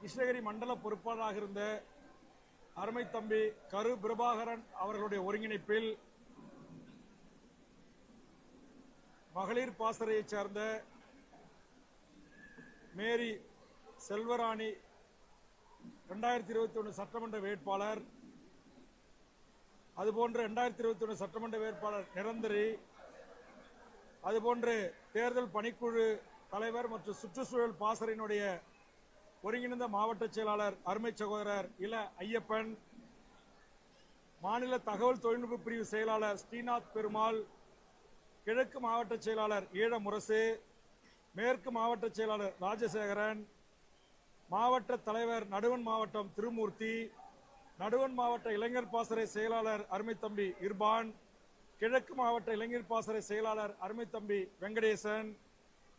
கிருஷ்ணகிரி மண்டல பொறுப்பாளராக இருந்த அருமை தம்பி கரு பிரபாகரன் அவர்களுடைய ஒருங்கிணைப்பில் மகளிர் பாசறையைச் சேர்ந்த மேரி செல்வராணி ரெண்டாயிரத்தி இருபத்தி ஒன்று சட்டமன்ற வேட்பாளர் அதுபோன்று ரெண்டாயிரத்தி இருபத்தி ஒன்று சட்டமன்ற வேட்பாளர் நிரந்தரி அதுபோன்று தேர்தல் பணிக்குழு தலைவர் மற்றும் சுற்றுச்சூழல் பாசறையினுடைய ஒருங்கிணைந்த மாவட்ட செயலாளர் அருமை சகோதரர் இள ஐயப்பன் மாநில தகவல் தொழில்நுட்ப பிரிவு செயலாளர் ஸ்ரீநாத் பெருமாள் கிழக்கு மாவட்ட செயலாளர் ஈழ முரசு மேற்கு மாவட்ட செயலாளர் ராஜசேகரன் மாவட்ட தலைவர் நடுவன் மாவட்டம் திருமூர்த்தி நடுவன் மாவட்ட இளைஞர் பாசறை செயலாளர் அருமை தம்பி இர்பான் கிழக்கு மாவட்ட இளைஞர் பாசறை செயலாளர் அருமை தம்பி வெங்கடேசன்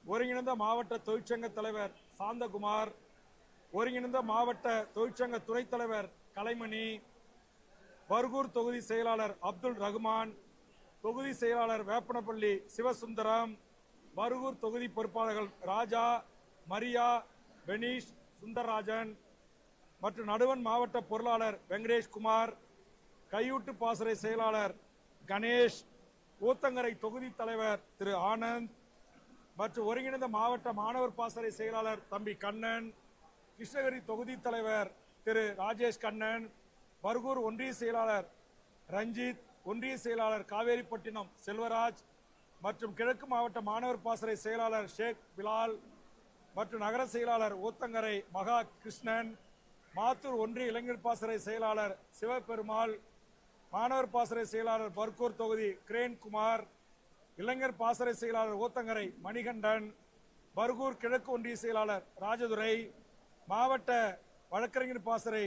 ஒருங்கிணைந்த மாவட்ட தொழிற்சங்க தலைவர் சாந்தகுமார் ஒருங்கிணைந்த மாவட்ட தொழிற்சங்க துணைத் தலைவர் கலைமணி பர்கூர் தொகுதி செயலாளர் அப்துல் ரகுமான் தொகுதி செயலாளர் வேப்பனப்பள்ளி சிவசுந்தரம் பர்கூர் தொகுதி பொறுப்பாளர்கள் ராஜா மரியா பெனீஷ் சுந்தரராஜன் மற்றும் நடுவன் மாவட்ட பொருளாளர் வெங்கடேஷ் குமார் கையூட்டு பாசறை செயலாளர் கணேஷ் ஊத்தங்கரை தொகுதி தலைவர் திரு ஆனந்த் மற்றும் ஒருங்கிணைந்த மாவட்ட மாணவர் பாசறை செயலாளர் தம்பி கண்ணன் கிருஷ்ணகிரி தொகுதி தலைவர் திரு ராஜேஷ் கண்ணன் பர்கூர் ஒன்றிய செயலாளர் ரஞ்சித் ஒன்றிய செயலாளர் காவேரிப்பட்டினம் செல்வராஜ் மற்றும் கிழக்கு மாவட்ட மாணவர் பாசறை செயலாளர் ஷேக் பிலால் மற்றும் நகர செயலாளர் ஊத்தங்கரை மகா கிருஷ்ணன் மாத்தூர் ஒன்றிய இளைஞர் பாசறை செயலாளர் சிவபெருமாள் மாணவர் பாசறை செயலாளர் பர்கூர் தொகுதி கிரேன் குமார் இளைஞர் பாசறை செயலாளர் ஊத்தங்கரை மணிகண்டன் பர்கூர் கிழக்கு ஒன்றிய செயலாளர் ராஜதுரை மாவட்ட வழக்கறிஞர் பாசறை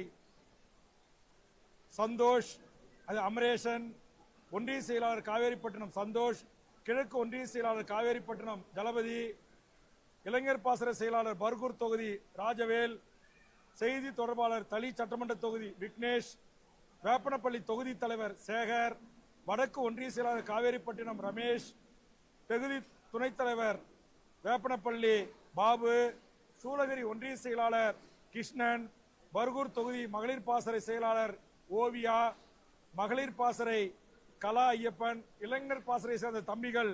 சந்தோஷ் அது அமரேசன் ஒன்றிய செயலாளர் காவேரிப்பட்டினம் சந்தோஷ் கிழக்கு ஒன்றிய செயலாளர் காவேரிப்பட்டினம் தளபதி இளைஞர் பாசற செயலாளர் பர்கூர் தொகுதி ராஜவேல் செய்தி தொடர்பாளர் தளி சட்டமன்ற தொகுதி விக்னேஷ் வேப்பனப்பள்ளி தொகுதி தலைவர் சேகர் வடக்கு ஒன்றிய செயலாளர் காவேரிப்பட்டினம் ரமேஷ் தொகுதி துணைத் தலைவர் வேப்பனப்பள்ளி பாபு சூளகிரி ஒன்றிய செயலாளர் கிருஷ்ணன் பர்கூர் தொகுதி மகளிர் பாசறை செயலாளர் ஓவியா மகளிர் பாசறை கலா ஐயப்பன் இளைஞர் பாசறை சேர்ந்த தம்பிகள்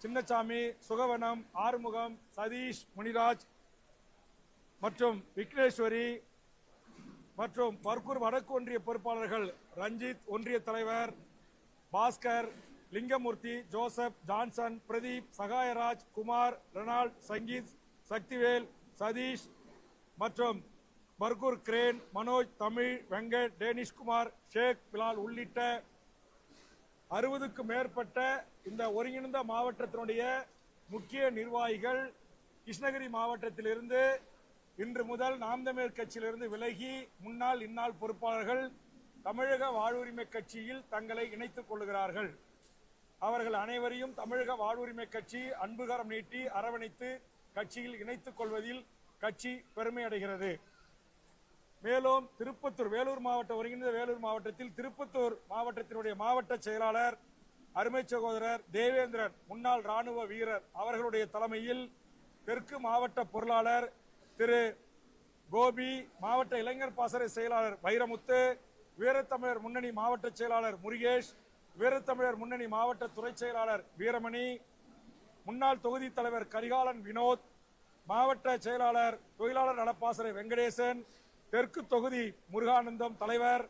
சின்னசாமி சுகவனம் ஆறுமுகம் சதீஷ் முனிராஜ் மற்றும் விக்னேஸ்வரி மற்றும் பர்கூர் வடக்கு ஒன்றிய பொறுப்பாளர்கள் ரஞ்சித் ஒன்றிய தலைவர் Bhaskar Lingamurthy Joseph Johnson Pradeep Sahayaraj Kumar Reynold Sangeeth Sakthivel Sathish மற்றும் பர்கூர் கிரேன் மனோஜ் தமிழ் வெங்கட் டேனிஷ்குமார் ஷேக் பிலால் உள்ளிட்ட அறுபதுக்கும் மேற்பட்ட இந்த ஒருங்கிணைந்த மாவட்டத்தினுடைய முக்கிய நிர்வாகிகள் கிருஷ்ணகிரி மாவட்டத்திலிருந்து இன்று முதல் நாம் தமிழர் கட்சியிலிருந்து விலகி முன்னாள் இந்நாள் பொறுப்பாளர்கள் தமிழக வாழ்வுரிமை கட்சியில் தங்களை இணைத்துக் கொள்கிறார்கள். அவர்கள் அனைவரையும் தமிழக வாழ்வுரிமை கட்சி அன்புகரம் நீட்டி அரவணைத்து கட்சியில் இணைத்துக் கொள்வதில் கட்சி பெருமை அடைகிறது. மேலும் திருப்பத்தூர் வேலூர் மாவட்ட ஒருங்கிணைந்த வேலூர் மாவட்டத்தில் திருப்பத்தூர் மாவட்டத்தினுடைய மாவட்ட செயலாளர் அருமை சகோதரர் தேவேந்திரன் முன்னாள் ராணுவ வீரர் அவர்களுடைய தலைமையில் தெற்கு மாவட்ட பொருளாளர் திரு கோபி மாவட்ட இளைஞர் பாசறை செயலாளர் வைரமுத்து வீரத்தமிழர் முன்னணி மாவட்ட செயலாளர் முருகேஷ் வீரத்தமிழர் முன்னணி மாவட்ட துறை செயலாளர் வீரமணி முன்னாள் தொகுதி தலைவர் கரிகாலன் வினோத் மாவட்ட செயலாளர் தொழிலாளர் நலப்பாசறை வெங்கடேசன் தெற்கு தொகுதி முருகானந்தம் தலைவர்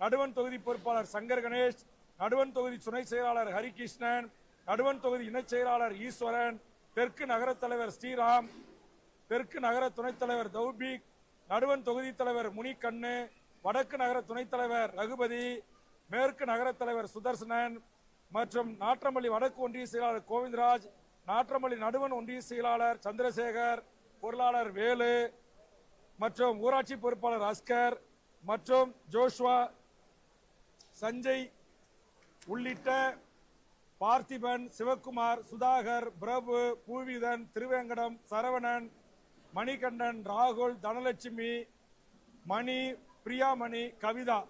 நடுவன் தொகுதி பொறுப்பாளர் சங்கர் கணேஷ் நடுவன் தொகுதி துணை செயலாளர் ஹரிகிருஷ்ணன் நடுவன் தொகுதி இணைச் செயலாளர் ஈஸ்வரன் தெற்கு நகர தலைவர் ஸ்ரீராம் தெற்கு நகர துணைத் தலைவர் தௌபிக் நடுவன் தொகுதி தலைவர் முனிகண்ணு வடக்கு நகர துணைத் தலைவர் ரகுபதி மேற்கு நகர தலைவர் சுதர்சனன் மற்றும் நாற்றம்பள்ளி வடக்கு ஒன்றிய செயலாளர் கோவிந்தராஜ் நாற்றமல்லி நடுவன் ஒன்றிய செயலாளர் சந்திரசேகர் பொருளாளர் வேலு மற்றும் ஊராட்சி பொறுப்பாளர் அஸ்கர் மற்றும் ஜோஷ்வா சஞ்சய் உள்ளிட்ட பார்த்திபன் சிவக்குமார் சுதாகர் பிரபு பூவிதன் திருவேங்கடம் சரவணன் மணிகண்டன் ராகுல் தனலட்சுமி மணி பிரியாமணி கவிதா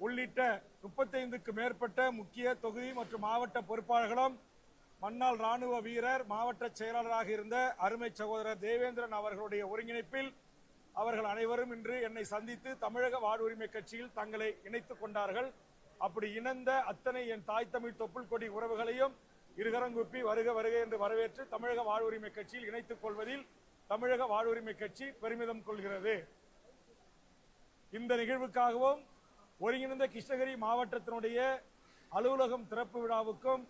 உள்ளிட்ட முப்பத்தைந்துக்கு மேற்பட்ட முக்கிய தொகுதி மற்றும் மாவட்ட பொறுப்பாளர்களும் மன்னால் ராணுவ வீரர் மாவட்ட செயலாளராக இருந்த அருமை சகோதரர் தேவேந்திரன் அவர்களுடைய ஒருங்கிணைப்பில் அவர்கள் அனைவரும் இன்று என்னை சந்தித்து தமிழக வாழ்வுரிமை கட்சியில் தங்களை இணைத்துக் கொண்டார்கள். அப்படி இணைந்த அத்தனை என் தாய் தமிழ் தொப்புள் கொடி உறவுகளையும் இருகரங்குப்பி வருக வருக என்று வரவேற்று தமிழக வாழ்வுரிமை கட்சியில் இணைத்துக் கொள்வதில் தமிழக வாழ்வுரிமை கட்சி பெருமிதம் கொள்கிறது. இந்த நிகழ்வுக்காகவும் ஒருங்கிணைந்த கிருஷ்ணகிரி மாவட்டத்தினுடைய அலுவலகம் திறப்பு விழாவுக்கும்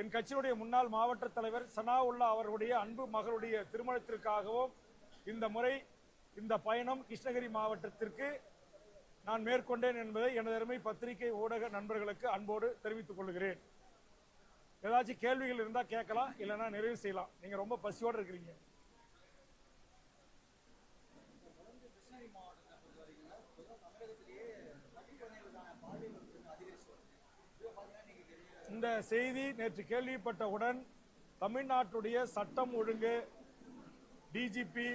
என் கட்சியினுடைய முன்னாள் மாவட்ட தலைவர் சனாவுல்லா அவர்களுடைய அன்பு மகளுடைய திருமணத்திற்காகவும் இந்த முறை இந்த பயணம் கிருஷ்ணகிரி மாவட்டத்திற்கு நான் மேற்கொண்டேன் என்பதை எனது அருமை பத்திரிகை ஊடக நண்பர்களுக்கு அன்போடு தெரிவித்துக் கொள்கிறேன். ஏதாச்சும் கேள்விகள் இருந்தால் கேட்கலாம் இல்லைன்னா நிறைவு செய்யலாம். நீங்கள் ரொம்ப பசியோடு இருக்கிறீங்க. இந்த செய்தி நேற்று கேள்விப்பட்டவுடன் தமிழ்நாட்டுடைய சட்டம் ஒழுங்கு டிஜிபி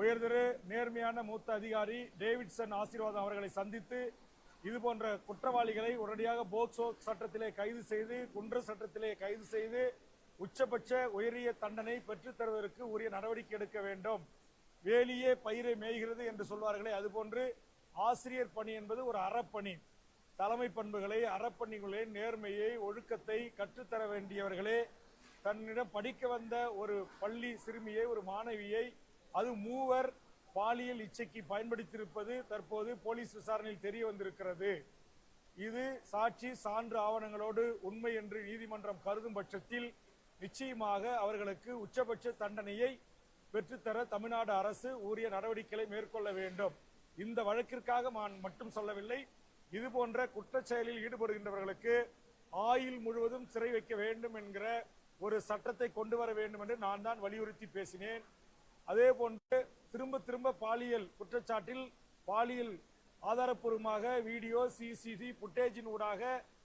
உயர்திரு நேர்மையான மூத்த அதிகாரி டேவிட்சன் ஆசீர்வாதம் அவர்களை சந்தித்து இது போன்ற குற்றவாளிகளை உடனடியாக போக்சோ சட்டத்திலே கைது செய்து குன்ற சட்டத்திலே கைது செய்து உச்சபட்ச உயரிய தண்டனை பெற்றுத்தருவதற்கு உரிய நடவடிக்கை எடுக்க வேண்டும். வேலியே பயிரை மேய்கிறது என்று சொல்வார்களே அதுபோன்று ஆசிரியர் பணி என்பது ஒரு அறப்பணி. தலைமை பண்புகளை அறப்பணிகளை நேர்மையை ஒழுக்கத்தை கற்றுத்தர வேண்டியவர்களே தன்னிடம் படிக்க வந்த ஒரு பள்ளி சிறுமியை ஒரு மாணவியை அது மூவர் பாலியல் இச்சைக்கு பயன்படுத்தியிருப்பது தற்போது போலீஸ் விசாரணையில் தெரிய வந்திருக்கிறது. இது சாட்சி சான்று ஆவணங்களோடு உண்மை என்று நீதிமன்றம் கருதும் பட்சத்தில் நிச்சயமாக அவர்களுக்கு உச்சபட்ச தண்டனையை பெற்றுத்தர தமிழ்நாடு அரசு உரிய நடவடிக்கைகளை மேற்கொள்ள வேண்டும். இந்த வழக்கிற்காக நான் மட்டும் சொல்லவில்லை இது போன்ற குற்றச்செயலில் ஈடுபடுகின்றவர்களுக்கு ஆயுள் முழுவதும் சிறை வைக்க வேண்டும் என்கிற ஒரு சட்டத்தை கொண்டு வர வேண்டும் என்று நான் தான் வலியுறுத்தி பேசினேன். அதே போன்று திரும்ப திரும்ப பாலியல் குற்றச்சாட்டில் பாலியல் ஆதாரப்பூர்வமாக வீடியோ சிசிடி புட்டேஜின் ஊடாக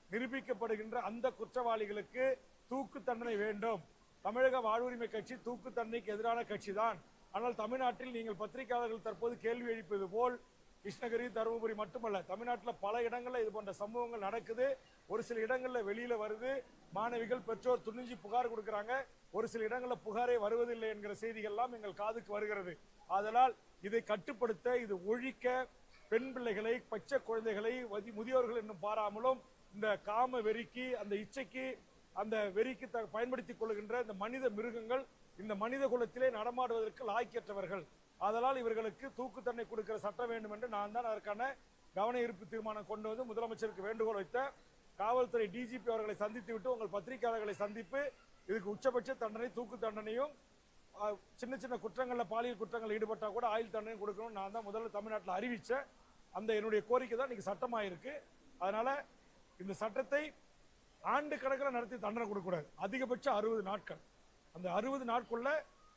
நிரூபிக்கப்படுகின்ற அந்த குற்றவாளிகளுக்கு தூக்கு தண்டனை வேண்டும். தமிழக வாழ்வுரிமை கட்சி தூக்கு தண்டனைக்கு எதிரான கட்சி தான் ஆனால் தமிழ்நாட்டில் நீங்கள் பத்திரிகையாளர்கள் தற்போது கேள்வி எழுப்பது போல் கிருஷ்ணகிரி தருமபுரி மட்டுமல்ல தமிழ்நாட்டில் பல இடங்களில் இது போன்ற சம்பவங்கள் நடக்குது. ஒரு சில இடங்களில் வெளியில் வருது. மாணவிகள் பெற்றோர் துணிஞ்சு புகார் கொடுக்குறாங்க. ஒரு சில இடங்களில் புகாரே வருவதில்லை என்கிற செய்திகள்லாம் எங்கள் காதுக்கு வருகிறது. ஆதலால் இதை கட்டுப்படுத்த இது ஒழிக்க பெண் பிள்ளைகளை பச்சை குழந்தைகளை வதி- முதியோர்கள் இன்னும் பாராமலும் இந்த காம வெறிக்கு அந்த இச்சைக்கு அந்த வெறிக்கு த- பயன்படுத்திக் கொள்கின்ற இந்த மனித மிருகங்கள் இந்த மனித குலத்திலே நடமாடுவதற்கு லாய்க்கற்றவர்கள். ஆதலால் இவர்களுக்கு தூக்கு தண்டனை கொடுக்கிற சட்டம் வேண்டும் என்று நான் தான் அதற்கான கவன ஈர்ப்பு தீர்மானம் கொண்டு வந்து முதலமைச்சருக்கு வேண்டுகோள் வைத்த காவல்துறை டிஜிபி அவர்களை சந்தித்து விட்டு உங்கள் பத்திரிகையாளர்களை சந்திப்பு இதுக்கு உச்சபட்ச தண்டனை தூக்கு தண்டனையும் சின்ன சின்ன குற்றங்களில் பாலியல் குற்றங்கள் ஈடுபட்டால் கூட ஆயுள் தண்டனை கொடுக்கணும் நான் தான் முதல்ல தமிழ்நாட்டில் அறிவித்தேன் அந்த என்னுடைய கோரிக்கை தான் இன்னைக்கு சட்டமாயிருக்கு. அதனால் இந்த சட்டத்தை ஆண்டு கணக்கில் நடத்தி தண்டனை கொடுக்கக்கூடாது. அதிகபட்சம் அறுபது நாட்கள். அந்த அறுபது நாட்குள்ளே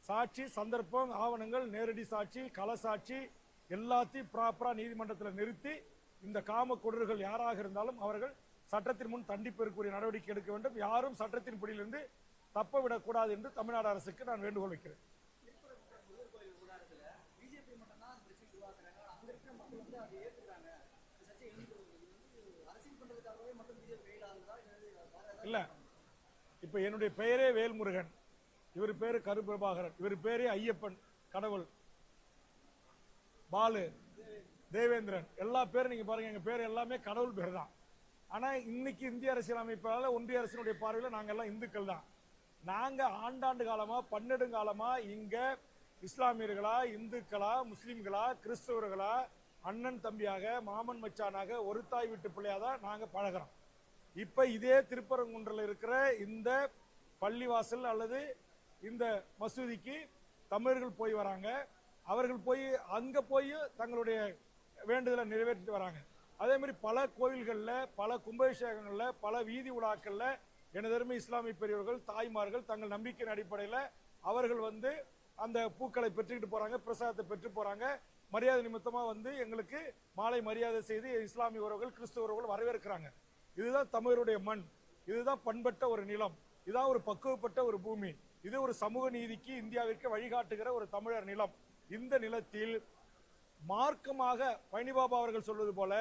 சாட்சி சந்தர்ப்பம் ஆவணங்கள் நேரடி சாட்சி கள சாட்சி எல்லாத்தையும் ப்ராப்பரா நீதிமன்றத்தில் நிறுத்தி இந்த காம கொடர்கள் யாராக இருந்தாலும் அவர்கள் சட்டத்தின் முன் தண்டிப்பிற்குரிய நடவடிக்கை எடுக்க வேண்டும். யாரும் சட்டத்தின் பிடியிலிருந்து தப்ப விடக்கூடாது என்று தமிழ்நாடு அரசுக்கு நான் வேண்டுகோள் வைக்கிறேன். இல்லை. இப்போ என்னுடைய பெயரே வேல்முருகன். இவர் பேரு கருபிரபாகரன். இவர் பேரே ஐயப்பன் கடவுள். பாலு தேவேந்திரன். எல்லா பேரும் நீங்க பாருங்க எங்க பேர் எல்லாமே கடவுள் பேர் தான் ஆனா இன்னைக்கு இந்திய அரசியல் அமைப்பால ஒன்றிய அரசினுடைய பார்வையில நாங்க எல்லாம் இந்துக்கள் தான். நாங்க ஆண்டாண்டு காலமா பன்னெடுங்காலமா இங்க இஸ்லாமியர்களா இந்துக்களா முஸ்லிம்களா கிறிஸ்தவர்களா அண்ணன் தம்பியாக மாமன் மச்சானாக ஒரு தாய் வீட்டு பிள்ளையா தான் நாங்க பழகுறோம். இப்ப இதே திருப்பரங்குன்றில் இருக்கிற இந்த பள்ளிவாசல் அல்லது இந்த மசூதிக்கு தமிழர்கள் போய் வராங்க. அவர்கள் போய் அங்க போய் தங்களுடைய வேண்டுதலை நிறைவேற்றிட்டு வராங்க. அதே மாதிரி பல கோவில்களில் பல கும்பாபிஷேகங்களில் பல வீதி உலாக்களில் எனதருமை இஸ்லாமிய பெரியவர்கள் தாய்மார்கள் தங்கள் நம்பிக்கையின் அடிப்படையில் அவர்கள் வந்து அந்த பூக்களை பெற்றுக்கிட்டு போறாங்க பிரசாதத்தை பெற்று போறாங்க. மரியாதை நிமித்தமாக வந்து எங்களுக்கு மாலை மரியாதை செய்து இஸ்லாமிய உறவுகள் கிறிஸ்துவ உறவுகள் வரவேற்கிறாங்க. இதுதான் தமிழருடைய மண். இதுதான் பண்பட்ட ஒரு நிலம். இதுதான் ஒரு பக்குவப்பட்ட ஒரு பூமி. இது ஒரு சமூக நீதிக்கு இந்தியாவிற்கு வழிகாட்டுகிற ஒரு தமிழர் நிலம். இந்த நிலத்தில் மார்க்கமாக பழனிபாபா அவர்கள் சொல்வது போல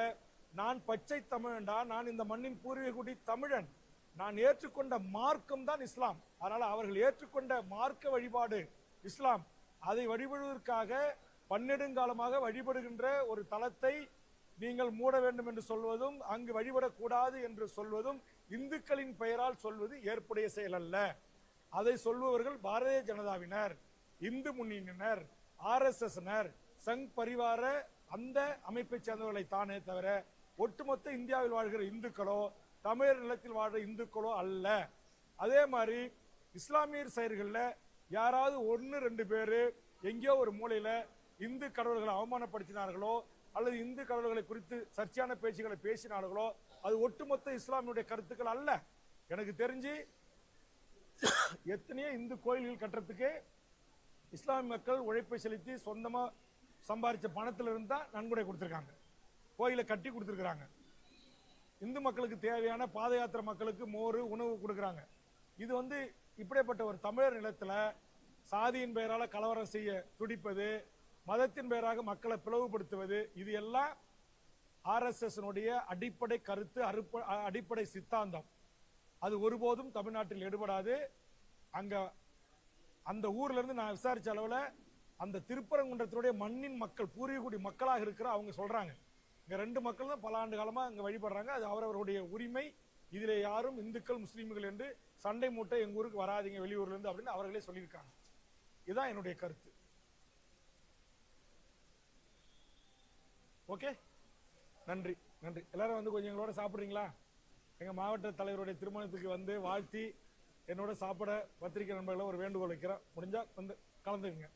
நான் பச்சை தமிழன்டா நான் இந்த மண்ணின் பூர்வீகுடி தமிழன். நான் ஏற்றுக்கொண்ட மார்க்கம் தான் இஸ்லாம். அதனால் அவர்கள் ஏற்றுக்கொண்ட மார்க்க வழிபாடு இஸ்லாம். அதை வழிபடுவதற்காக பன்னெடுங்காலமாக வழிபடுகின்ற ஒரு தளத்தை நீங்கள் மூட வேண்டும் என்று சொல்வதும் அங்கு வழிபடக்கூடாது என்று சொல்வதும் இந்துக்களின் பெயரால் சொல்வது ஏற்புடைய செயல் அல்ல. அதை சொல்பவர்கள் பாரதிய ஜனதாவினர் இந்து முன்னணியினர் ஆர் எஸ் சங் பரிவார அந்த அமைப்பை சேர்ந்தவர்களை தானே தவிர ஒட்டுமொத்த இந்தியாவில் வாழ்கிற இந்துக்களோ தமிழர் நிலத்தில் வாழ்கிற இந்துக்களோ அல்ல. அதே மாதிரி இஸ்லாமியர் செயல்களில் யாராவது ஒன்று ரெண்டு பேர் எங்கேயோ ஒரு மூலையில் இந்து கடவுள்களை அவமானப்படுத்தினார்களோ அல்லது இந்து கடவுள்களை குறித்து சர்ச்சையான பேச்சுகளை பேசினார்களோ அது ஒட்டுமொத்த இஸ்லாமியுடைய கருத்துக்கள் அல்ல. எனக்கு தெரிஞ்சு எத்தனையோ இந்து கோயில்கள் கட்டுறதுக்கு இஸ்லாமிய மக்கள் உழைப்பை செலுத்தி சொந்தமாக சம்பாதிச்ச பணத்தில் இருந்தால் நன்கொடை கொடுத்துருக்காங்க. கோயிலை கட்டி கொடுத்துருக்குறாங்க. இந்து மக்களுக்கு தேவையான பாத யாத்திரை மக்களுக்கு மோர் உணவு கொடுக்குறாங்க. இது வந்து இப்படிப்பட்ட ஒரு தமிழர் நிலத்தில் சாதியின் பெயரால் கலவரம் செய்ய துடிப்பது மதத்தின் பெயராக மக்களை பிளவுபடுத்துவது இது எல்லாம் ஆர்எஸ்எஸ்னுடைய அடிப்படை கருத்து அடிப்படை சித்தாந்தம். அது ஒருபோதும் தமிழ்நாட்டில் எடுபடாது. அங்க அந்த ஊர்ல இருந்து நான் விசாரிச்ச அளவுல அந்த திருப்பரங்குன்றத்தினுடைய மண்ணின் மக்கள் பூர்வீகுடி மக்களாக இருக்கிற அவங்க சொல்றாங்க. இங்க ரெண்டு மக்கள் தான் பல ஆண்டு காலமா இங்க வழிபடுறாங்க. அது அவரவருடைய உரிமை. இதுல யாரும் இந்துக்கள் முஸ்லீம்கள் என்று சண்டை மூட்டை எங்க ஊருக்கு வராதீங்க வெளியூர்ல இருந்து அப்படின்னு அவர்களே சொல்லியிருக்காங்க. இதுதான் என்னுடைய கருத்து. ஓகே? நன்றி நன்றி. எல்லாரும் வந்து கொஞ்சம் எங்களோட சாப்பிடுறீங்களா? எங்க மாவட்ட தலைவருடைய திருமணத்துக்கு வந்து வாழ்த்தி என்னோட சாப்பிட பத்திரிகை நண்பர்களை ஒரு வேண்டுகோள் வைக்கிறேன். முடிஞ்சா வந்து கலந்துக்குங்க.